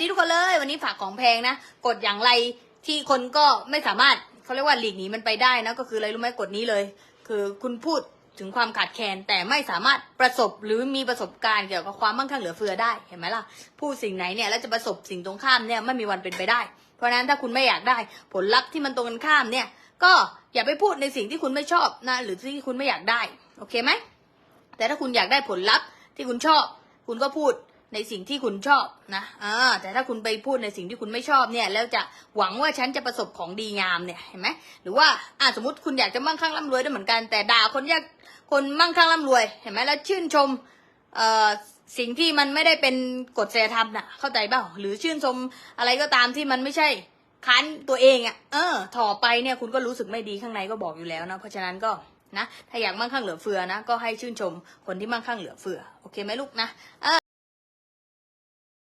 ดีทุกคนเลย วันนี้ฝากของแพงนะ กดอย่างไรที่คนก็ไม่สามารถเขาเรียกว่าหลีกหนีมันไปได้นะ ก็คืออะไรรู้ไหมกดนี้เลย คือคุณพูดถึงความขาดแคลนแต่ไม่สามารถประสบหรือมีประสบการณ์เกี่ยวกับความมั่งคั่งเหลือเฟือได้เห็นไหมล่ะพูดสิ่งไหนเนี่ยแล้วจะประสบสิ่งตรงข้ามเนี่ยไม่มีวันเป็นไปได้ เพราะนั้นถ้าคุณไม่อยากได้ ผลลัพธ์ที่มันตรงกันข้ามเนี่ย ก็อย่าไปพูดในสิ่งที่คุณไม่ชอบนะหรือที่คุณไม่อยากได้โอเคไหมแต่ถ้าคุณอยากได้ผลลัพธ์ที่คุณชอบ คุณก็พูด ในสิ่งที่คุณชอบนะอ่าแต่ถ้าคุณไปพูดในสิ่งที่คุณไม่ชอบเนี่ย แล้วจะหวังว่าฉันจะประสบของดีงามเนี่ยเห็นไหมหรือว่าอ่าสมมติคุณอยากจะมั่งคั่งร่ำรวยด้วยเหมือนกัน แต่ด่าคนยากคนมั่งคั่งร่ำรวยเห็นไหมแล้วชื่นชมเอ่อสิ่งที่มันไม่ได้เป็นกฎจริยธรรมน่ะ เข้าใจเปล่าหรือชื่นชมอะไรก็ตามที่มันไม่ใช่ค้านตัวเองอะ่ะ เออถ่อไปเนี่ยคุณก็รู้สึกไม่ดีข้างในก็บอกอยู่แล้วนะเพราะฉะนั้นก็นะถ้าอยากมั่งคั่งเหลือเฟือนะก็ให้ชื่นชมคนที่มั่งคั่งเหลือเฟือโอเคไหมลูกนะเออ